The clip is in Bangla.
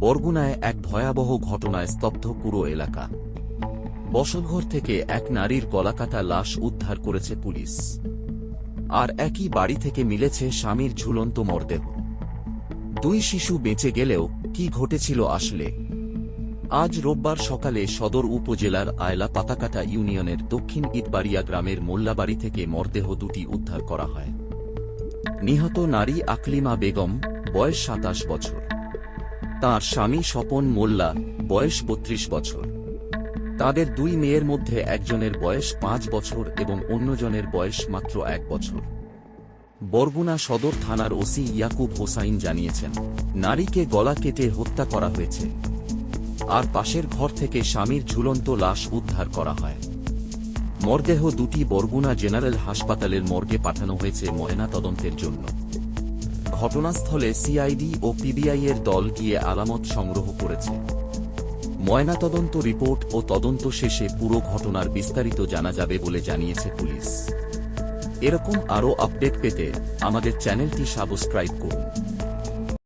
বরগুনায় এক ভয়াবহ ঘটনায় স্তব্ধ পুরো এলাকা। বসতঘর থেকে এক নারীর গলাকাটা লাশ উদ্ধার করেছে পুলিশ। আর একই বাড়ি থেকে মিলেছে স্বামীর ঝুলন্ত মরদেহ। দুই শিশু বেঁচে গেলেও কি ঘটেছিল আসলে? আজ রোববার সকালে সদর উপজেলার আয়লা পাতাকাটা ইউনিয়নের দক্ষিণ ইটবাড়িয়া গ্রামের মোল্লাবাড়ি থেকে মরদেহ দুটি উদ্ধার করা হয়। নিহত নারী আকলিমা বেগম, বয়স সাতাশ বছর। তার স্বামী স্বপন মোল্লা, বয়স বত্রিশ বছর। তাদের দুই মেয়ের মধ্যে একজনের বয়স পাঁচ বছর এবং অন্যজনের বয়স মাত্র এক বছর। বরগুনা সদর থানার ওসি ইয়াকুব হোসাইন জানিয়েছেন, নারীকে গলা কেটে হত্যা করা হয়েছে। আর পাশের ঘর থেকে স্বামীর ঝুলন্ত লাশ উদ্ধার করা হয়। মরদেহ দুটি বরগুনা জেনারেল হাসপাতালের মর্গে পাঠানো হয়েছে ময়না তদন্তের জন্য। ঘটনাস্থলে সিআইডি ও পিবিআই এর দল গিয়ে আলামত সংগ্রহ করেছে। ময়নাতদন্ত রিপোর্ট ও তদন্ত শেষে পুরো ঘটনার বিস্তারিত জানা যাবে বলে জানিয়েছে পুলিশ। এরকম আরও আপডেট পেতে আমাদের চ্যানেলটি সাবস্ক্রাইব করুন।